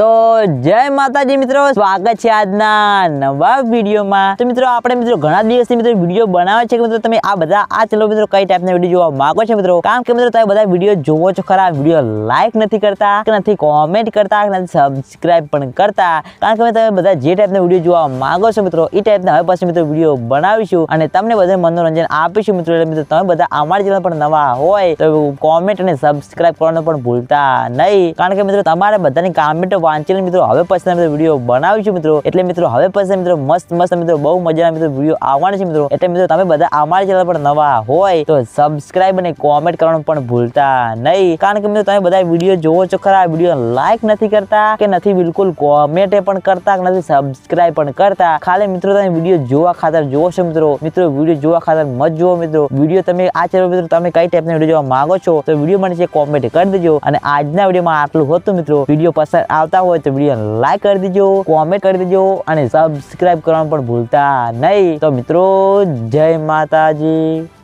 તો જય માતાજી મિત્રો, સ્વાગત છે આજના નવા વિડીયોમાં. તો મિત્રો, આપણે મિત્રો ઘણા દિવસથી મિત્રો વીડિયો બનાવે છે કે મિત્રો તમે આ બધા આ ચલો મિત્રો કઈ ટાઈપના વીડિયો જોવા માંગો છો મિત્રો? કારણ કે મિત્રો તમે બધા વીડિયો જોવો છો ખરા, વીડિયો લાઈક નથી કરતા કે નથી કોમેન્ટ કરતા કે નથી સબસ્ક્રાઇબ પણ કરતા. કારણ કે તમે બધા જે ટાઈપના વીડિયો જોવા માંગો છો મિત્રો, એ ટાઈપના હવે પછી મિત્રો વીડિયો બનાવીશું અને તમને બધા મનોરંજન આપીશું મિત્રો. એટલે મિત્રો, તમે બધા અમારી ચેનલ પણ નવા હોય તો કોમેન્ટ અને સબસ્ક્રાઇબ કરવાનું પણ ભૂલતા નહીં. કારણ કે મિત્રો, તમારે બધાની કોમેન્ટ વાંચીને મિત્રો. હવે પછી મિત્રો વીડિયો બનાવીશું મિત્રો. એટલે મિત્રો, હવે પછી મિત્રો મસ્ત મસ્ત મિત્રો, બહુ મજાના મિત્રો વીડિયો આવવાના છે મિત્રો. એટલે મિત્રો, તમે બધા અમારી ચેનલ પર નવા હોય તો સબસ્ક્રાઇબ અને કોમેન્ટ કરવાનું પણ ભૂલતા નહીં. કારણ કે મિત્રો, તમે બધા વીડિયો જોવો છો ખરા. વીડિયો લાઈક નથી કરતા કે નથી બિલકુલ કોમેન્ટ પણ કરતા કે નથી સબસ્ક્રાઇબ પણ કરતા. ખાલી મિત્રો, તમે વીડિયો જોવા ખાતર જોવો છો મિત્રો. મિત્રો વીડિયો જોવા ખાતર મત જુઓ મિત્રો. વીડિયો તમે આ ચેનલ મિત્રો, તમે કઈ ટાઈપના વીડિયો જોવા માંગો છો તો વીડિયો મને કોમેન્ટ કરી દેજો. અને આજના વિડીયોમાં આટલું હતું મિત્રો. વીડિયો પસંદ આવતા હોય તો વીડિયો લાઈક કરી દેજો કોમેન્ટ કરી દેજો અને સબસ્ક્રાઇબ કરવાનું પણ ભૂલતા નહીં. તો મિત્રો, જય માતાજી.